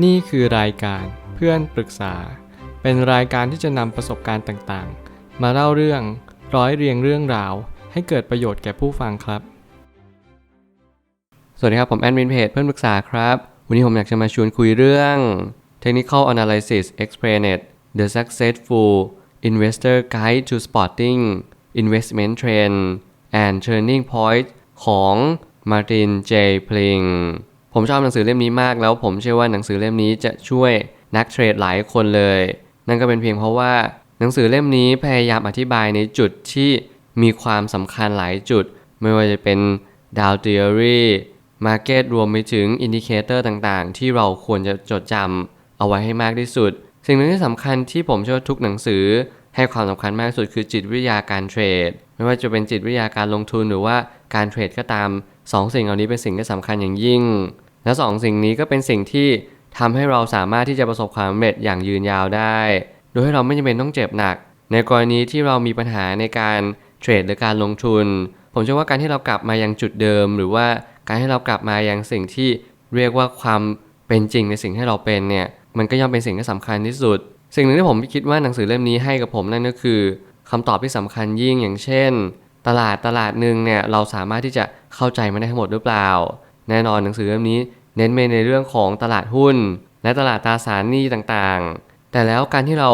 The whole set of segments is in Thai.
นี่คือรายการเพื่อนปรึกษา เป็นรายการที่จะนำประสบการณ์ต่างๆ มาเล่าเรื่องร้อยเรียงเรื่องราว ให้เกิดประโยชน์แก่ผู้ฟังครับ สวัสดีครับ ผมแอดมินเพจเพื่อนปรึกษาครับ วันนี้ผมอยากจะมาชวนคุยเรื่อง Technical Analysis Explained The Successful Investor Guide to Spotting Investment Trend and Turning Point ของ Martin J. Pling ผมชอบหนังสือเล่มนี้มากแล้วผมเชื่อว่าหนังสือเล่มนี้จะช่วยนักเทรดหลายคนเลย นั่นก็เป็นเพียงเพราะว่าหนังสือเล่มนี้พยายามอธิบายในจุดที่มีความสำคัญหลายจุด ไม่ว่าจะเป็น Dow Theory Market รวมไปถึงอินดิเคเตอร์ต่างๆ ที่เราควรจะจดจำเอาไว้ให้มากที่สุด สิ่งหนึ่งที่สำคัญที่ผมเชื่อทุกหนังสือ ให้ความสำคัญมากที่สุดคือจิตวิทยาการเทรด ไม่ว่าจะเป็นจิตวิทยาการลงทุนหรือว่าการเทรดก็ตามสองสิ่งเหล่านี้เป็นสิ่งที่สำคัญอย่างยิ่ง และสองสิ่งนี้ก็เป็นสิ่งที่ทำให้เราสามารถที่จะประสบความสำเร็จอย่างยืนยาวได้ โดยให้เราไม่จำเป็นต้องเจ็บหนัก ในกรณีที่เรามีปัญหาในการเทรดหรือการลงทุน ผมเชื่อว่าการที่เรากลับมายังจุดเดิม หรือว่าการให้เรากลับมายังสิ่งที่เรียกว่าความเป็นจริงในสิ่งที่เราเป็นเนี่ย มันก็ย่อมเป็นสิ่งที่สำคัญที่สุด สิ่งหนึ่งที่ผมคิดว่าหนังสือเล่มนี้ให้กับผมนั่นก็คือคำตอบที่สำคัญยิ่งอย่างเช่น ตลาดตลาดหนึ่งเนี่ยเราสามารถที่จะเข้าใจมันได้ทั้งหมดหรือเปล่า แน่นอนหนังสือเล่มนี้เน้นไปในเรื่องของตลาดหุ้น และตลาดตราสารหนี้ต่างๆ แต่แล้วการที่เรา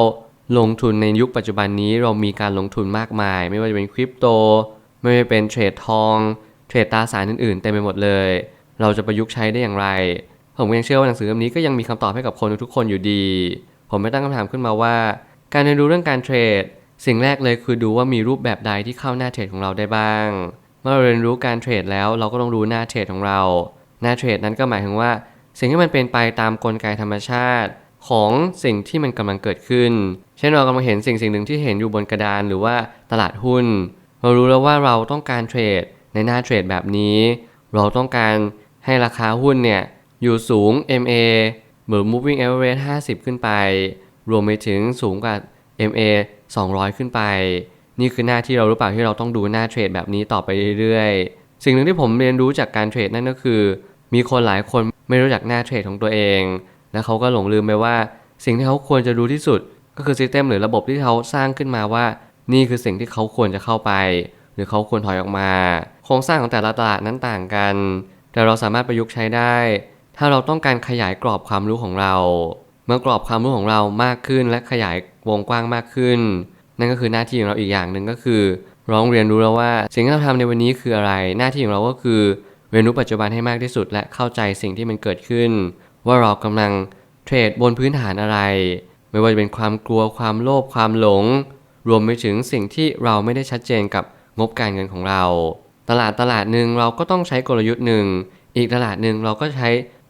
ลงทุนในยุคปัจจุบันนี้เรามีการลงทุนมากมาย ไม่ว่าจะเป็นคริปโต ไม่ว่าจะเป็นเทรดทอง เทรดตราสารอื่นๆเต็มไปหมดเลย เราจะประยุกต์ใช้ได้อย่างไร ผมยังเชื่อว่าหนังสือเล่มนี้ก็ยังมีคำตอบให้กับคนทุกคนอยู่ดี ผมไม่ตั้งคำถามขึ้นมาว่า การเรียนรู้เรื่องการเทรดสิ่งแรกเลยคือดูว่ามีรูปแบบใดที่เข้าหน้าเทรดของเราได้บ้าง เมื่อเราเรียนรู้การเทรดแล้วเราก็ต้องรู้หน้าเทรดของเรา หน้าเทรดนั้นก็หมายถึงว่า สิ่งที่มันเป็นไปตามกลไกธรรมชาติของสิ่งที่มันกำลังเกิดขึ้น เช่นเรากำลังเห็นสิ่งสิ่งหนึ่งที่เห็นอยู่บนกระดานหรือว่าตลาดหุ้น เรารู้แล้วว่าเราต้องการเทรดในหน้าเทรดแบบนี้ เราต้องการให้ราคาหุ้นเนี่ยอยู่สูง MA หรือ moving average 50 ขึ้นไป รวมไปถึงสูงกว่า MA 200 ขึ้นไป นี่คือหน้าที่เรารู้เปล่าที่เราต้องดูหน้าเทรดแบบนี้ต่อไปเรื่อยๆ สิ่งหนึ่งที่ผมเรียนรู้จากการเทรดนั่นก็คือ มีคนหลายคนไม่รู้จักหน้าเทรดของตัวเอง และเขาก็หลงลืมไปว่า สิ่งที่เขาควรจะรู้ที่สุด ก็คือซิสเต็มหรือระบบที่เขาสร้างขึ้นมาว่า นี่คือสิ่งที่เขาควรจะเข้าไป หรือเขาควรถอยออกมา โครงสร้างของแต่ละตลาดนั้นต่างกัน แต่เราสามารถประยุกต์ใช้ได้ ถ้าเราต้องการขยายกรอบความรู้ของเรา เมื่อกรอบความรู้ของเรามากขึ้นและขยายวงกว้างมากขึ้น นั่นก็คือหน้าที่ของเราอีกอย่างหนึ่งก็คือร้องเรียนรู้แล้วว่าสิ่งที่เราทำในวันนี้คืออะไร หน้าที่ของเราก็คือเรียนรู้ปัจจุบันให้มากที่สุด และเข้าใจสิ่งที่มันเกิดขึ้น ว่าเรากำลังเทรดบนพื้นฐานอะไร ไม่ว่าจะเป็นความกลัวความโลภความหลง รวมไปถึงสิ่งที่เราไม่ได้ชัดเจนกับงบการเงินของเรา ตลาดตลาดหนึ่งเราก็ต้องใช้กลยุทธ์หนึ่งอีกตลาดหนึ่งเราก็ใช้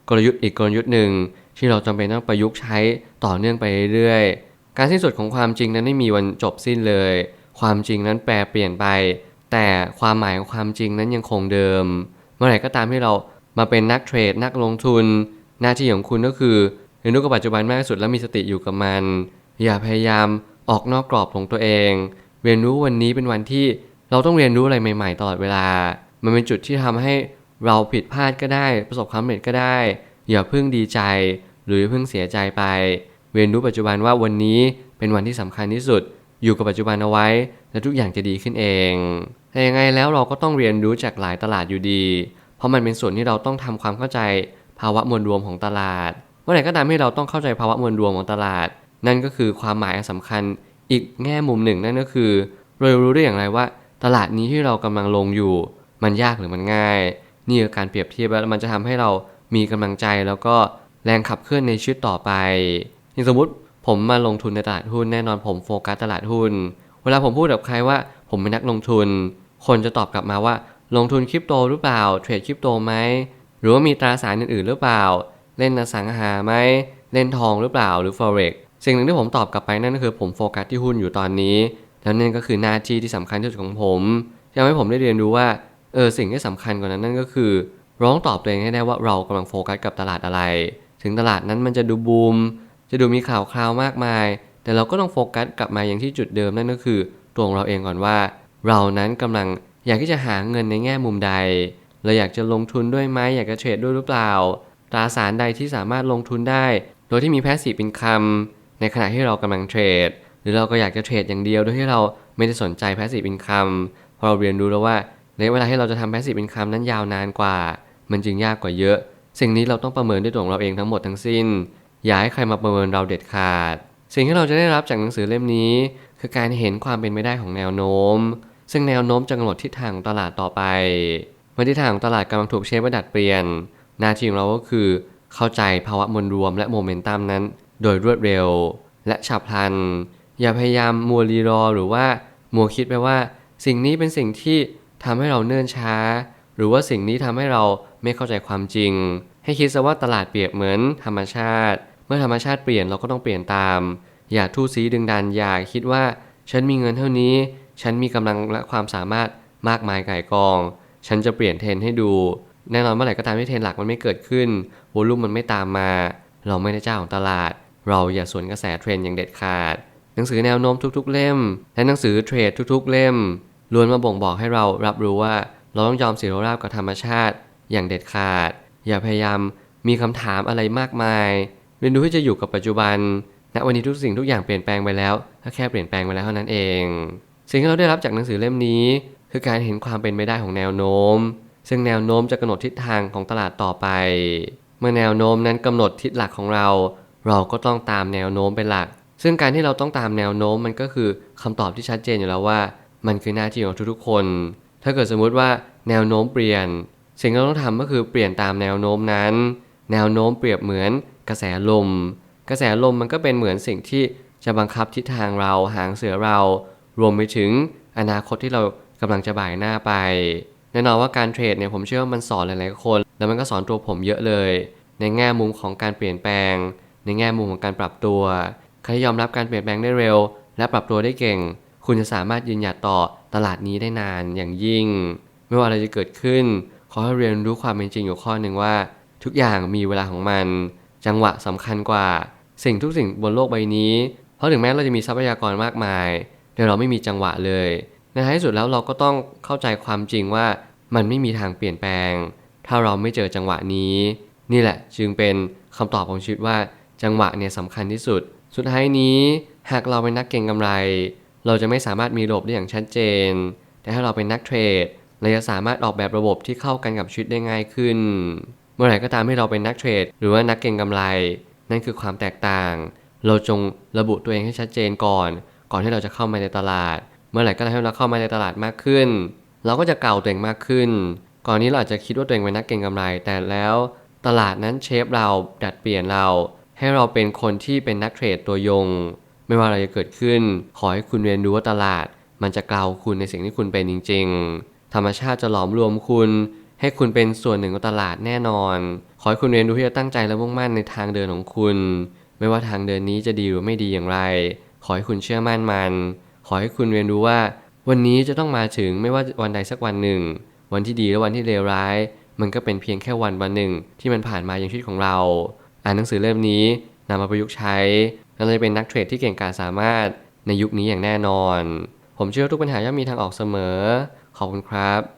กลยุทธ์อีกกลยุทธ์หนึ่งที่เราจำเป็นต้องประยุกต์ใช้ต่อเนื่องไปเรื่อยๆ การสิ้นสุดของความจริงนั้นไม่มีวันจบสิ้นเลย ความจริงนั้นแปรเปลี่ยนไป แต่ความหมายของความจริงนั้นยังคงเดิม เมื่อไหร่ก็ตามที่เรามาเป็นนักเทรดนักลงทุน หน้าที่ของคุณก็คือเรียนรู้กับปัจจุบันมากที่สุดและมีสติอยู่กับมัน อย่าพยายามออกนอกกรอบของตัวเอง เรียนรู้วันนี้เป็นวันที่เราต้องเรียนรู้อะไรใหม่ๆตลอดเวลา มันเป็นจุดที่ทำให้เราผิดพลาดก็ได้ ประสบความสำเร็จก็ได้ อย่าเพิ่งดีใจ หรือเพิ่งเสียใจไป เรียนรู้ปัจจุบันว่าวันนี้เป็นวันที่สำคัญที่สุด อยู่กับปัจจุบันเอาไว้ และทุกอย่างจะดีขึ้นเองแต่ยังไงแล้วเราก็ต้องเรียนรู้จากหลายตลาดอยู่ดี เพราะมันเป็นส่วนที่เราต้องทำความเข้าใจภาวะมวลรวมของตลาดเมื่อไหร่ก็ตามที่เราต้องเข้าใจภาวะมวลรวมของตลาด นั่นก็คือความหมายอันสำคัญอีกแง่มุมหนึ่งนั่นก็คือเรารู้ได้อย่างไรว่า ตลาดนี้ที่เรากำลังลงอยู่ มันยากหรือมันง่าย นี่คือการเปรียบเทียบแล้วมันจะทำให้เรามีกำลังใจแล้วก็แรงขับเคลื่อนในชีวิตต่อไป อย่างสมมติผมมาลงทุนในตลาดหุ้นแน่นอนผมโฟกัสตลาดหุ้น เวลาผมพูดกับใครว่าผมเป็นนักลงทุน คนจะตอบกลับมาว่า ลงทุนคริปโตหรือเปล่า เทรดคริปโตไหม หรือว่ามีตราสารอื่นๆหรือเปล่า เล่นอสังหาไหม เล่นทองหรือเปล่า หรือ forex สิ่งหนึ่งที่ผมตอบกลับไปนั่นก็คือผมโฟกัสที่หุ้นอยู่ตอนนี้ แล้วนั่นก็คือหน้าที่ที่สำคัญที่สุดของผมที่ทำให้ผมได้เรียนรู้ว่า เออ สิ่งที่สำคัญกว่านั้นนั่นก็คือ ร้องตอบตัวเองให้ได้ว่าเรากำลังโฟกัสกับตลาดอะไร ถึงตลาดนั้นมันจะดูบูม จะดูมีข่าวคราวมากมาย แต่เราก็ต้องโฟกัสกลับมาอย่างที่จุดเดิมนั่นก็คือตัวของเราเองก่อนว่า เรานั้นกำลังอยากที่จะหาเงินในแง่มุมใด เราอยากจะลงทุนด้วยไหมอยากจะเทรดด้วยหรือเปล่า ตราสารใดที่สามารถลงทุนได้ โดยที่มีแพสซีฟอินคัมในขณะที่เรากำลังเทรด หรือเราก็อยากจะเทรดอย่างเดียวโดยที่เราไม่ได้สนใจแพสซีฟอินคัมพอเราเรียนรู้แล้วว่าระยะเวลาที่เราจะทำแพสซีฟอินคัมนั้นยาวนานกว่า มันจึงยากกว่าเยอะ สิ่งนี้เราต้องประเมินด้วยตัวของเราเองทั้งหมดทั้งสิ้น อย่าให้ใครมาประเมินเราเด็ดขาด สิ่งที่เราจะได้รับจากหนังสือเล่มนี้ คือการเห็นความเป็นไปได้ของแนวโน้ม ซึ่งแนวโน้มจะกำหนดทิศทางตลาดต่อไปเมื่อทิศทางของตลาดกำลังถูกเชฟและดัดเปลี่ยน หน้าที่ของเราก็คือ เข้าใจภาวะมวลรวมและโมเมนตัมนั้น โดยรวดเร็ว และฉับพลัน อย่าพยายามมัวรีรอหรือว่ามัวคิดไปว่า สิ่งนี้เป็นสิ่งที่ทำให้เราเนิ่นช้า หรือว่าสิ่งนี้ทำให้เราไม่เข้าใจความจริง ให้คิดซะว่าตลาดเปรียบเหมือนธรรมชาติ เมื่อธรรมชาติเปลี่ยนเราก็ต้องเปลี่ยนตาม อย่าทู่ซีดึงดันอย่าคิดว่า ฉันมีเงินเท่านี้ ฉันมีกำลังและความสามารถมากมายไก่กอง ฉันจะเปลี่ยนเทรนให้ดู แน่นอนเมื่อไหร่ก็ตามที่เทรนหลักมันไม่เกิดขึ้นวอลุ่มมันไม่ตามมา เราไม่ได้เจ้าของตลาด เราอย่าสวนกระแสเทรนอย่างเด็ดขาด หนังสือแนวโน้มทุก ๆ เล่ม และหนังสือเทรดทุก ๆ เล่มล้วนมาบ่งบอกให้เรารับรู้ว่า เราต้องยอมเสียราบกับธรรมชาติอย่างเด็ดขาด อย่าพยายามมีคำถามอะไรมากมาย เรียนรู้ที่จะอยู่กับปัจจุบันณวันนี้ทุกสิ่งทุกอย่างเปลี่ยนแปลงไปแล้วถ้าแค่เปลี่ยนแปลงไปแล้วเท่านั้นเอง สิ่งที่เราได้รับจากหนังสือเล่มนี้ คือการเห็นความเป็นไปได้ของแนวโน้ม ซึ่งแนวโน้มจะกำหนดทิศทางของตลาดต่อไป เมื่อแนวโน้มนั้นกำหนดทิศหลักของเรา เราก็ต้องตามแนวโน้มเป็นหลัก ซึ่งการที่เราต้องตามแนวโน้มมันก็คือคำตอบที่ชัดเจนอยู่แล้วว่า มันคือหน้าที่ของทุกๆคน ถ้าเกิดสมมุติว่าแนวโน้มเปลี่ยน สิ่งที่เราต้องทำก็คือเปลี่ยนตามแนวโน้มนั้น แนวโน้มเปรียบเหมือน กระแสลม กระแสลมมันก็เป็นเหมือนสิ่งที่จะบังคับทิศทางเราหางเสือเรา รวมไปถึงอนาคตที่เรากำลังจะบ่ายหน้าไปแน่นอนว่าการเทรดเนี่ยผมเชื่อว่ามันสอนหลายๆคน แล้วมันก็สอนตัวผมเยอะเลย ในแง่มุมของการเปลี่ยนแปลง ในแง่มุมของการปรับตัวใครที่ยอมรับการเปลี่ยนแปลงได้เร็ว และปรับตัวได้เก่ง คุณจะสามารถยืนหยัดต่อตลาดนี้ได้นานอย่างยิ่ง ไม่ว่าอะไรจะเกิดขึ้น ขอให้เรียนรู้ความเป็นจริงอยู่ข้อหนึ่งว่า ทุกอย่างมีเวลาของมัน จังหวะสำคัญกว่า สิ่งทุกสิ่งบนโลกใบนี้ เพราะถึงแม้เราจะมีทรัพยากรมากมาย แต่เราไม่มีจังหวะเลยในท้ายที่สุดแล้วเราก็ต้องเข้าใจความจริงว่ามันไม่มีทางเปลี่ยนแปลง ถ้าเราไม่เจอจังหวะนี้ นี่แหละจึงเป็นคำตอบของชีวิตว่าจังหวะเนี่ยสำคัญที่สุด สุดท้ายนี้หากเราเป็นนักเก็งกำไร เราจะไม่สามารถมีระบบได้อย่างชัดเจน แต่ถ้าเราเป็นนักเทรดเราจะสามารถออกแบบระบบที่เข้ากันกับชีวิตได้ง่ายขึ้น เมื่อไหร่ก็ตามที่เราเป็นนักเทรด หรือว่านักเก็งกำไร นั่นคือความแตกต่าง เราจงระบุตัวเองให้ชัดเจนก่อน ก่อนที่เราจะเข้ามาในตลาด เมื่อไหร่ก็ตามที่เราเข้ามาในตลาดมากขึ้น เราก็จะเก่าตัวเองมากขึ้น ก่อนนี้เราอาจจะคิดว่าตัวเองเป็นนักเก็งกำไร แต่แล้วตลาดนั้นเชฟเราดัดเปลี่ยนเรา ให้เราเป็นคนที่เป็นนักเทรดตัวยง ไม่ว่าอะไรจะเกิดขึ้น ขอให้คุณเรียนรู้ว่าตลาด มันจะเกลาคุณในสิ่งที่คุณเป็นจริง ๆ ธรรมชาติจะหลอมรวมคุณ ให้คุณเป็นส่วนหนึ่งของตลาดแน่นอน ขอให้คุณเรียนรู้ที่จะตั้งใจและมุ่งมั่นในทางเดินของคุณ ไม่ว่าทางเดินนี้จะดีหรือไม่ดีอย่างไร ขอให้คุณเชื่อมั่นมัน ขอให้คุณเรียนรู้ว่า วันนี้จะต้องมาถึงไม่ว่าวันใดสักวันหนึ่ง วันที่ดีและวันที่เลวร้าย มันก็เป็นเพียงแค่วันวันหนึ่ง ที่มันผ่านมาอย่างชีวิตของเรา อ่านหนังสือเล่มนี้นำมาประยุกต์ใช้เราจะเป็นนักเทรดที่เก่งกาจสามารถในยุคนี้อย่างแน่นอน ผมเชื่อทุกปัญหาย่อมมีทางออกเสมอ ขอบคุณครับ